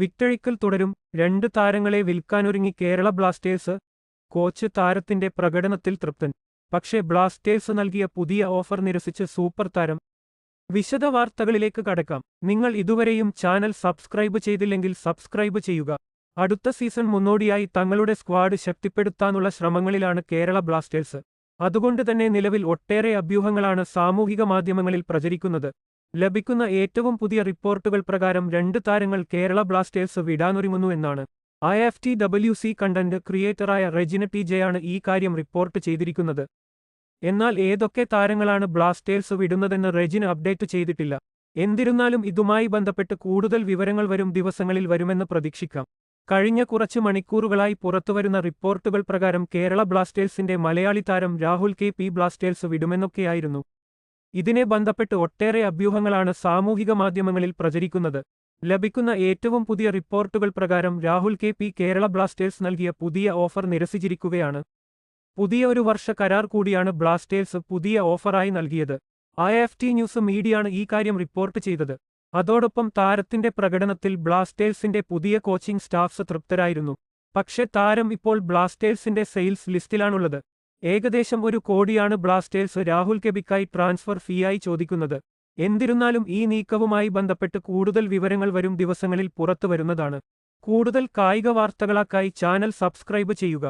വിറ്റഴിക്കൽ തുടരും. രണ്ട് താരങ്ങളെ വിൽക്കാനൊരുങ്ങി കേരള ബ്ലാസ്റ്റേഴ്സ് കോച്ച് താരത്തിന്റെ പ്രകടനത്തിൽ തൃപ്തൻ. പക്ഷേ ബ്ലാസ്റ്റേഴ്സ് നൽകിയ പുതിയ ഓഫർ നിരസിച്ച് സൂപ്പർ താരം. വിശദ വാർത്തകളിലേക്ക് കടക്കാം. നിങ്ങൾ ഇതുവരെയും ചാനൽ സബ്സ്ക്രൈബ് ചെയ്തില്ലെങ്കിൽ സബ്സ്ക്രൈബ് ചെയ്യുക. അടുത്ത സീസൺ മുന്നോടിയായി തങ്ങളുടെ സ്ക്വാഡ് ശക്തിപ്പെടുത്താനുള്ള ശ്രമങ്ങളിലാണ് കേരള ബ്ലാസ്റ്റേഴ്സ്. അതുകൊണ്ട് തന്നെ നിലവിൽ ഒട്ടേറെ അഭ്യൂഹങ്ങളാണ് സാമൂഹിക മാധ്യമങ്ങളിൽ പ്രചരിക്കുന്നത്. ലഭിക്കുന്ന ഏറ്റവും പുതിയ റിപ്പോർട്ടുകൾ പ്രകാരം രണ്ട് താരങ്ങൾ കേരള ബ്ലാസ്റ്റേഴ്സ് വിടാനൊരുങ്ങുന്നു എന്നാണ്. I F T W C content ക്രിയേറ്ററായ Regina T ജെയാണ് ഈ കാര്യം റിപ്പോർട്ട് ചെയ്തിരിക്കുന്നത്. എന്നാൽ ഏതൊക്കെ താരങ്ങളാണ് ബ്ലാസ്റ്റേഴ്സ് വിടുന്നതെന്ന് റെജിന് അപ്ഡേറ്റ് ചെയ്തിട്ടില്ല. എന്നിരുന്നാലും ഇതുമായി ബന്ധപ്പെട്ട് കൂടുതൽ വിവരങ്ങൾ വരും ദിവസങ്ങളിൽ വരുമെന്ന് പ്രതീക്ഷിക്കാം. കഴിഞ്ഞ കുറച്ച് മണിക്കൂറുകളായി പുറത്തുവരുന്ന റിപ്പോർട്ടുകൾ പ്രകാരം കേരള ബ്ലാസ്റ്റേഴ്സിന്റെ മലയാളി താരം രാഹുൽ കെ പി ബ്ലാസ്റ്റേഴ്സ് വിടുമെന്നൊക്കെയായിരുന്നു. ഇതിനെ ബന്ധപ്പെട്ട് ഒട്ടേറെ അഭ്യൂഹങ്ങളാണ് സാമൂഹിക മാധ്യമങ്ങളിൽ പ്രചരിക്കുന്നത്. ലഭിക്കുന്ന ഏറ്റവും പുതിയ റിപ്പോർട്ടുകൾ പ്രകാരം Rahul K P Kerala Blasters നൽകിയ പുതിയ ഓഫർ നിരസിച്ചിരിക്കുകയാണ്. പുതിയ ഒരു വർഷ കരാർ കൂടിയാണ് ബ്ലാസ്റ്റേഴ്സ് പുതിയ ഓഫറായി നൽകിയത്. ഐ എഫ് ടി ന്യൂസ് മീഡിയയാണ് ഈ കാര്യം റിപ്പോർട്ട് ചെയ്തത്. അതോടൊപ്പം താരത്തിന്റെ പ്രകടനത്തിൽ ബ്ലാസ്റ്റേഴ്സിന്റെ പുതിയ കോച്ചിംഗ് സ്റ്റാഫ്സ് തൃപ്തരായിരുന്നു പക്ഷേ താരം ഇപ്പോൾ ബ്ലാസ്റ്റേഴ്സിന്റെ സെയിൽസ് ലിസ്റ്റിലാണുള്ളത്. ഏകദേശം ഒരു കോടിയാണ് ബ്ലാസ്റ്റേഴ്സ് രാഹുൽ കെബിക്കായി ട്രാൻസ്ഫർ ഫീയായി ചോദിക്കുന്നത്. എന്തിരുന്നാലും ഈ നീക്കവുമായി ബന്ധപ്പെട്ട് കൂടുതൽ വിവരങ്ങൾ വരും ദിവസങ്ങളിൽ പുറത്തുവരുന്നതാണ്. കൂടുതൽ കായിക വാർത്തകളാക്കായി ചാനൽ സബ്സ്ക്രൈബ് ചെയ്യുക.